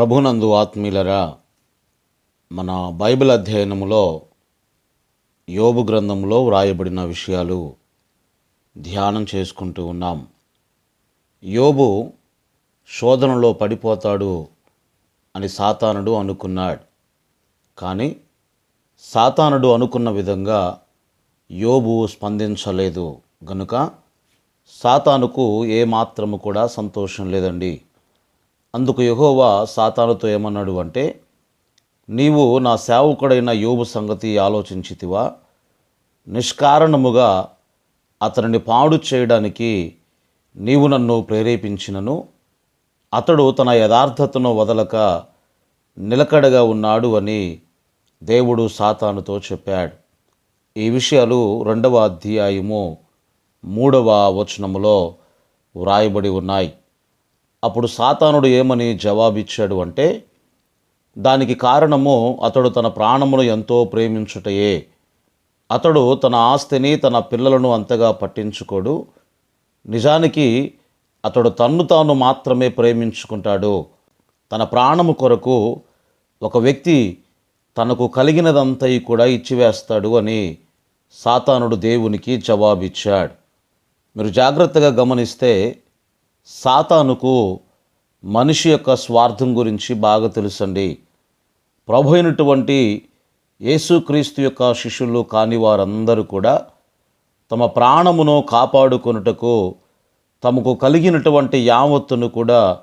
ప్రభునందు ఆత్మీయులరా మన బైబిల్ అధ్యయనములో యోబు గ్రంథంలో వ్రాయబడిన విషయాలు ధ్యానం చేసుకుంటూ ఉన్నాం. యోబు శోధనలో పడిపోతాడు అని సాతానుడు అనుకున్నాడు. కానీ సాతానుడు అనుకున్న విధంగా యోబు స్పందించలేదు. గనుక సాతానుకు ఏమాత్రము కూడా సంతోషం లేదండి. అందుకు యహోవా సాతానుతో ఏమన్నాడు అంటే నీవు నా సేవకుడైన యోబు సంగతి ఆలోచించితివా? నిష్కారణముగా అతనిని పాడు చేయడానికి నీవు నన్ను ప్రేరేపించినను. అతడు తన యథార్థతను వదలక నిలకడగా ఉన్నాడు అని దేవుడు సాతానుతో చెప్పాడు. ఈ విషయాలు రెండవ అధ్యాయము మూడవ వచనములో వ్రాయబడి ఉన్నాయి. అప్పుడు సాతానుడు ఏమని జవాబిచ్చాడు అంటే దానికి కారణము అతడు తన ప్రాణమును ఎంతో ప్రేమించుటయే. అతడు తన ఆస్తిని తన పిల్లలను అంతగా పట్టించుకోడు. నిజానికి అతడు తన్ను తాను మాత్రమే ప్రేమించుకుంటాడు. తన ప్రాణము కొరకు ఒక వ్యక్తి తనకు కలిగినదంతయి కూడా ఇచ్చివేస్తాడు అని సాతానుడు దేవునికి జవాబిచ్చాడు. మీరు జాగ్రత్తగా గమనిస్తే సాతానుకు మనిషి యొక్క స్వార్థం గురించి బాగా తెలుసండి. ప్రభు అయినటువంటి యేసుక్రీస్తు యొక్క శిష్యులు కాని వారందరూ కూడా తమ ప్రాణమును కాపాడుకొనుటకు తమకు కలిగినటువంటి యావత్తును కూడా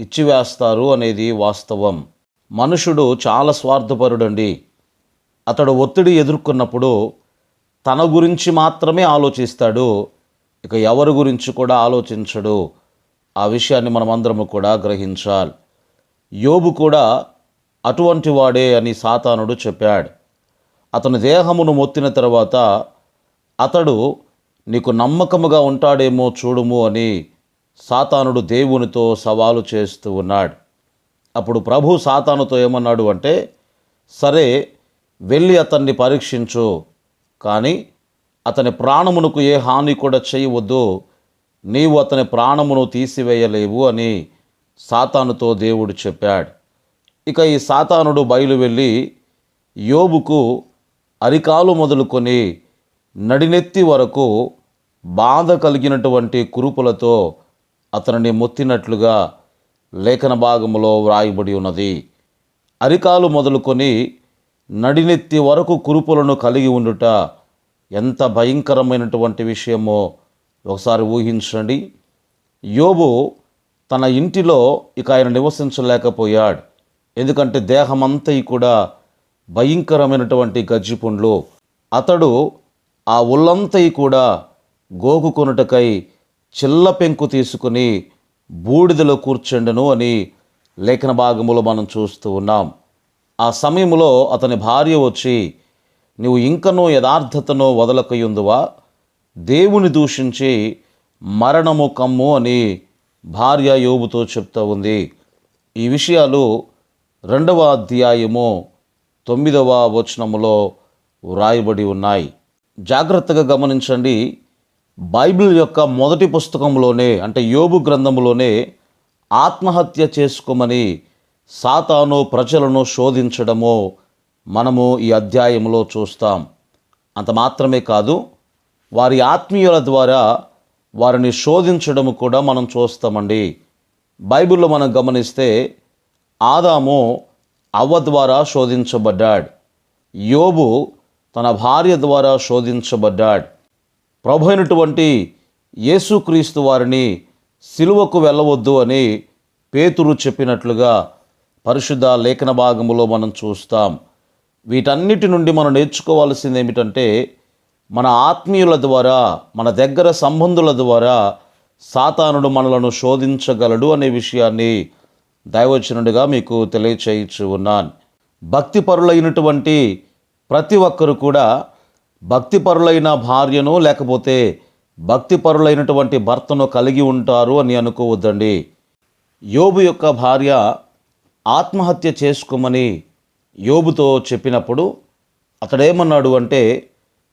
ఇచ్చివేస్తారు అనేది వాస్తవం. మనుషుడు చాలా స్వార్థపరుడండి. అతడు ఒత్తిడి ఎదుర్కొన్నప్పుడు తన గురించి మాత్రమే ఆలోచిస్తాడు. ఇక ఎవరి గురించి కూడా ఆలోచించడు. ఆ విషయాన్ని మనమందరము కూడా గ్రహించాలి. యోబు కూడా అటువంటి వాడే అని సాతానుడు చెప్పాడు. అతని దేహమును మొత్తిన తర్వాత అతడు నీకు నమ్మకముగా ఉంటాడేమో చూడుము అని సాతానుడు దేవునితో సవాలు చేస్తూ ఉన్నాడు. అప్పుడు ప్రభు సాతానుతో ఏమన్నాడు అంటే సరే వెళ్ళి అతన్ని పరీక్షించు కానీ అతని ప్రాణమునకు ఏ హాని కూడా చేయవద్దు. నీవు అతని ప్రాణమును తీసివేయలేవు అని సాతానుతో దేవుడు చెప్పాడు. ఇక ఈ సాతానుడు బయలు వెళ్ళి యోబుకు అరికాలు మొదలుకొని నడినెత్తి వరకు బాధ కలిగినటువంటి కురుపులతో అతనిని మొత్తినట్లుగా లేఖన భాగములో వ్రాయబడి ఉన్నది. అరికాలు మొదలుకొని నడినెత్తి వరకు కురుపులను కలిగి ఉండుట ఎంత భయంకరమైనటువంటి విషయమో ఒకసారి ఊహించండి. యోబు తన ఇంటిలో ఇక ఆయన నివసించలేకపోయాడు. ఎందుకంటే దేహమంతా కూడా భయంకరమైనటువంటి గజ్జిపుండ్లు అతడు ఆ ఒళ్ళంతయి కూడా గోగుకొనుటకై చిల్ల పెంకు తీసుకుని బూడిదలో కూర్చుండెను అని లేఖన భాగములో మనం చూస్తూ ఉన్నాం. ఆ సమయంలో అతని భార్య వచ్చి నీవు ఇంకనూ యథార్థతను వదలకయుందువా? దేవుని దూషించి మరణము కమ్ము అని భార్య యోబుతో చెప్తా ఉంది. ఈ విషయాలు రెండవ అధ్యాయము తొమ్మిదవ వచనములో వ్రాయబడి ఉన్నాయి. జాగ్రత్తగా గమనించండి. బైబిల్ యొక్క మొదటి పుస్తకంలోనే అంటే యోబు గ్రంథంలోనే ఆత్మహత్య చేసుకోమని సాతాను ప్రజలను శోధించడము మనము ఈ అధ్యాయంలో చూస్తాం. అంత మాత్రమే కాదు వారి ఆత్మీయుల ద్వారా వారిని శోధించడము కూడా మనం చూస్తామండి. బైబిల్లో మనం గమనిస్తే ఆదాము అవ్వ ద్వారా శోధించబడ్డాడు. యోబు తన భార్య ద్వారా శోధించబడ్డాడు. ప్రభు అయినటువంటి యేసుక్రీస్తు వారిని సిలువకు వెళ్ళవద్దు అని పేతురు చెప్పినట్లుగా పరిశుద్ధ లేఖన భాగంలో మనం చూస్తాం. వీటన్నిటి నుండి మనం నేర్చుకోవాల్సింది ఏమిటంటే మన ఆత్మీయుల ద్వారా మన దగ్గర సంబంధుల ద్వారా సాతానుడు మనలను శోధించగలడు అనే విషయాన్ని దైవచనుడిగా మీకు తెలియచేయచ్చు ఉన్నాను. భక్తిపరులైనటువంటి ప్రతి ఒక్కరు కూడా భక్తిపరులైన భార్యను లేకపోతే భక్తిపరులైనటువంటి భర్తను కలిగి ఉంటారు అని అనుకోవద్దండి. యోబు యొక్క భార్య ఆత్మహత్య చేసుకోమని యోబుతో చెప్పినప్పుడు అతడేమన్నాడు అంటే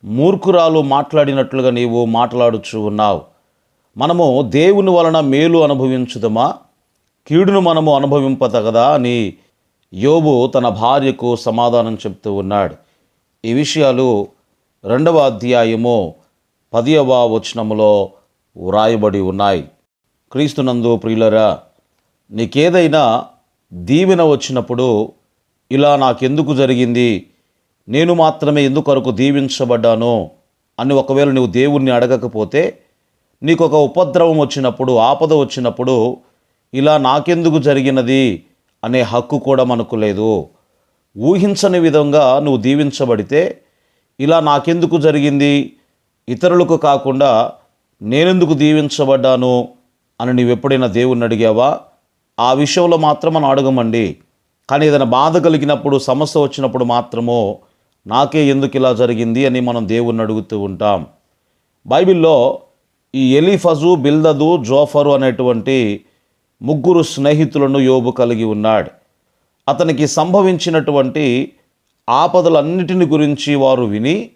మూర్ఖురాలు మాట్లాడినట్లుగా నీవు మాట్లాడుచు ఉన్నావు. మనము దేవుని వలన మేలు అనుభవించుదమా? కీడును మనము అనుభవింపతగదా అని యోబు తన భార్యకు సమాధానం చెప్తూ ఉన్నాడు. ఈ విషయాలు రెండవ అధ్యాయము పదియవ వచనములో వ్రాయబడి ఉన్నాయి. క్రీస్తునందు ప్రియులరా నీకేదైనా దీవెన వచ్చినప్పుడు ఇలా నాకెందుకు జరిగింది? నేను మాత్రమే ఎందుకొరకు దీవించబడ్డాను అని ఒకవేళ నువ్వు దేవుణ్ణి అడగకపోతే నీకు ఒక ఉపద్రవం వచ్చినప్పుడు ఆపద వచ్చినప్పుడు ఇలా నాకెందుకు జరిగినది అనే హక్కు కూడా మనకు లేదు. ఊహించని విధంగా నువ్వు దీవించబడితే ఇలా నాకెందుకు జరిగింది? ఇతరులకు కాకుండా నేనెందుకు దీవించబడ్డాను అని నీవు ఎప్పుడైనా దేవుణ్ణి అడిగావా? ఆ విషయంలో మాత్రం మనం అడగమండి. కానీ ఏదైనా బాధ కలిగినప్పుడు సమస్య వచ్చినప్పుడు మాత్రమో నాకే ఎందుకు ఇలా జరిగింది అని మనం దేవుణ్ణి అడుగుతూ ఉంటాం. బైబిల్లో ఈ ఎలిఫజు బిల్దదు జోఫరు అనేటువంటి ముగ్గురు స్నేహితులను యోబు కలిగి ఉన్నాడు. అతనికి సంభవించినటువంటి ఆపదలన్నిటిని గురించి వారు విని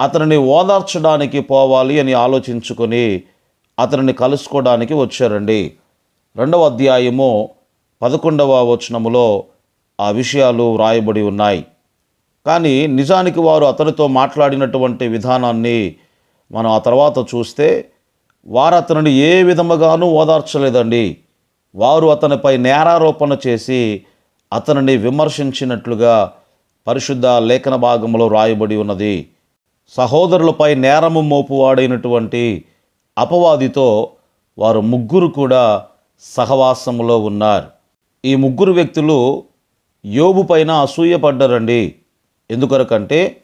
అతనిని ఓదార్చడానికి పోవాలి అని ఆలోచించుకొని అతనిని కలుసుకోవడానికి వచ్చారండి. రెండవ అధ్యాయము పదకొండవ వచనములో ఆ విషయాలు వ్రాయబడి ఉన్నాయి. కానీ నిజానికి వారు అతనితో మాట్లాడినటువంటి విధానాన్ని మనం ఆ తర్వాత చూస్తే వారు అతనిని ఏ విధముగానూ ఓదార్చలేదండి. వారు అతనిపై నేరారోపణ చేసి అతనిని విమర్శించినట్లుగా పరిశుద్ధ లేఖన భాగంలో రాయబడి ఉన్నది. సహోదరులపై నేరము మోపువాడైనటువంటి అపవాదితో వారు ముగ్గురు కూడా సహవాసములో ఉన్నారు. ఈ ముగ్గురు వ్యక్తులు యోబు పైన అసూయపడ్డారండి. ఎందుకొరకంటే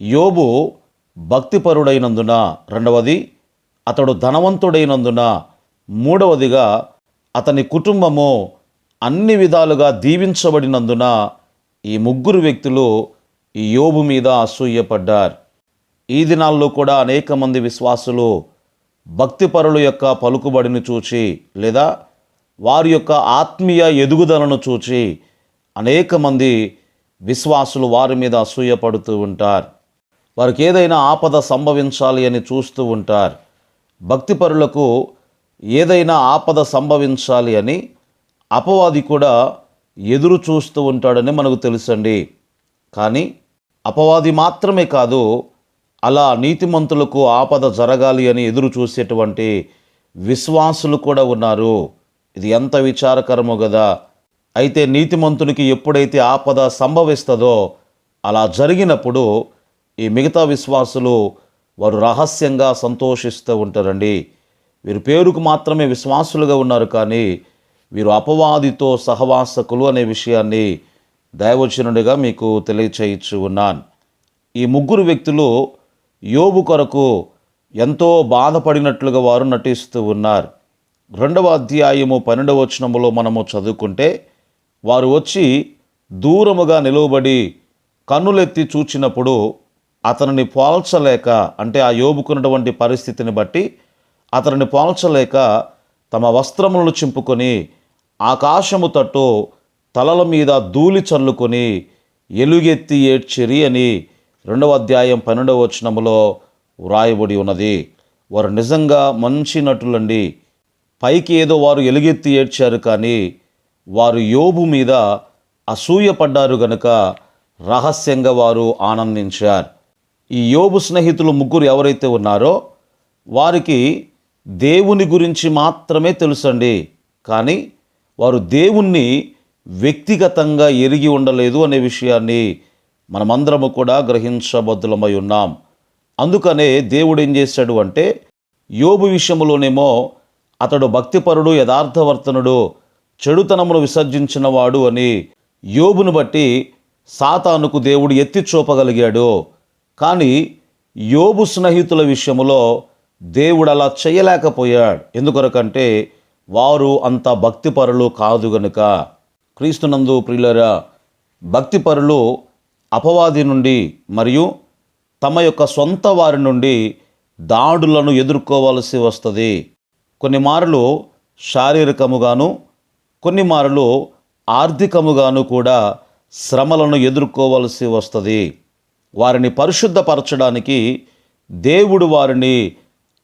యోబు భక్తిపరుడైనందున రెండవది అతడు ధనవంతుడైనందున మూడవదిగా అతని కుటుంబము అన్ని విధాలుగా దీవించబడినందున ఈ ముగ్గురు వ్యక్తులు ఈ యోబు మీద అసూయపడ్డారు. ఈ దినాల్లో కూడా అనేక మంది విశ్వాసులు భక్తిపరుల యొక్క పలుకుబడిని చూచి లేదా వారి యొక్క ఆత్మీయ ఎదుగుదలను చూచి అనేక మంది విశ్వాసులు వారి మీద అసూయపడుతూ ఉంటారు. వారికి ఏదైనా ఆపద సంభవించాలి అని చూస్తూ ఉంటారు. భక్తిపరులకు ఏదైనా ఆపద సంభవించాలి అని అపవాది కూడా ఎదురు చూస్తూ ఉంటాడని మనకు తెలుసండి. కానీ అపవాది మాత్రమే కాదు అలా నీతిమంతులకు ఆపద జరగాలి అని ఎదురు చూసేటువంటి విశ్వాసులు కూడా ఉన్నారు. ఇది ఎంత విచారకరమో కదా అయితే నీతిమంతునికి ఎప్పుడైతే ఆపద సంభవిస్తుందో అలా జరిగినప్పుడు ఈ మిగతా విశ్వాసులు వారు రహస్యంగా సంతోషిస్తూ ఉంటారండి. వీరు పేరుకు మాత్రమే విశ్వాసులుగా ఉన్నారు కానీ వీరు అపవాదితో సహవాసకులు అనే విషయాన్ని దైవచనుడిగా మీకు తెలియచేయచ్చు ఉన్నాను. ఈ ముగ్గురు వ్యక్తులు యోబు కొరకు ఎంతో బాధపడినట్లుగా వారు నటిస్తూ ఉన్నారు. రెండవ అధ్యాయము పన్నెండవ వచనములో మనము చదువుకుంటే వారు వచ్చి దూరముగా నిలువబడి కన్నులెత్తి చూచినప్పుడు అతనిని పోల్చలేక అంటే ఆ యోబుకున్నటువంటి పరిస్థితిని బట్టి అతనిని పోల్చలేక తమ వస్త్రములను చింపుకొని ఆకాశము తట్టు తలల మీద ధూళి చల్లుకొని ఎలుగెత్తి ఏడ్చిరి అని రెండవ అధ్యాయం పన్నెండవ వచనములో వ్రాయబడి ఉన్నది. వారు నిజంగా మంచి నటులండి. పైకి ఏదో వారు ఎలుగెత్తి ఏడ్చారు కానీ వారు యోబు మీద అసూయపడ్డారు గనుక రహస్యంగా వారు ఆనందించారు. ఈ యోబు స్నేహితులు ముగ్గురు ఎవరైతే ఉన్నారో వారికి దేవుని గురించి మాత్రమే తెలుసండి. కానీ వారు దేవుణ్ణి వ్యక్తిగతంగా ఎరిగి ఉండలేదు అనే విషయాన్ని మనమందరము కూడా గ్రహించబద్దులమై ఉన్నాం. అందుకనే దేవుడు ఏం చేశాడు అంటే యోబు విషయంలోనేమో అతడు భక్తిపరుడు యథార్థవర్తనుడు చెడుతనమును విసర్జించినవాడు అని యోబును బట్టి సాతానుకు దేవుడు ఎత్తి చూపగలిగాడు. కానీ యోబు స్నేహితుల విషయంలో దేవుడు అలా చేయలేకపోయాడు. ఎందుకొరకంటే వారు అంత భక్తిపరులు కాదు గనుక. క్రీస్తునందు ప్రియులరా భక్తిపరులు అపవాది నుండి మరియు తమ యొక్క సొంత వారి నుండి దాడులను ఎదుర్కోవాల్సి వస్తుంది. కొన్ని మార్లు శారీరకముగాను కొన్ని మారులు ఆర్థికముగాను కూడా శ్రమలను ఎదుర్కోవలసి వస్తుంది. వారిని పరిశుద్ధపరచడానికి దేవుడు వారిని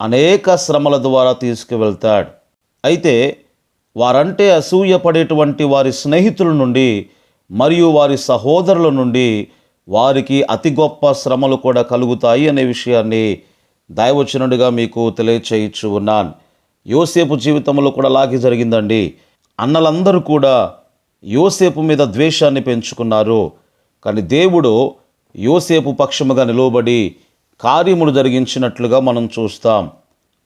అనేక శ్రమల ద్వారా తీసుకువెళ్తాడు. అయితే వారంటే అసూయపడేటువంటి వారి స్నేహితుల నుండి మరియు వారి సహోదరుల నుండి వారికి అతి గొప్ప శ్రమలు కూడా కలుగుతాయి అనే విషయాన్ని దైవచనుడిగా మీకు తెలియచేయచ్చు ఉన్నాను. యోసేపు జీవితంలో కూడా అలాగే జరిగిందండి. అన్నలందరూ కూడా యోసేపు మీద ద్వేషాన్ని పెంచుకున్నారు. కానీ దేవుడు యోసేపు పక్షముగా నిలువబడి కార్యములు జరిగించినట్లుగా మనం చూస్తాం.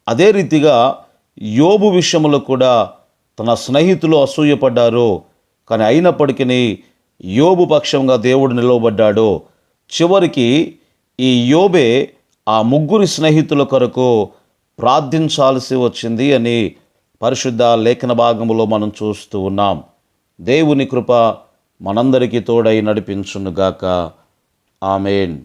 అదే రీతిగా యోబు విషయంలో కూడా తన స్నేహితులు అసూయపడ్డారు. కానీ అయినప్పటికీ యోబు పక్షంగా దేవుడు నిలవబడ్డాడు. చివరికి ఈ యోబే ఆ ముగ్గురి స్నేహితుల కొరకు ప్రార్థించాల్సి వచ్చింది అని పరిశుద్ధ లేఖన భాగములో మనం చూస్తూ ఉన్నాం. దేవుని కృప మనందరికీ తోడై నడిపించునుగాక. ఆమెన్.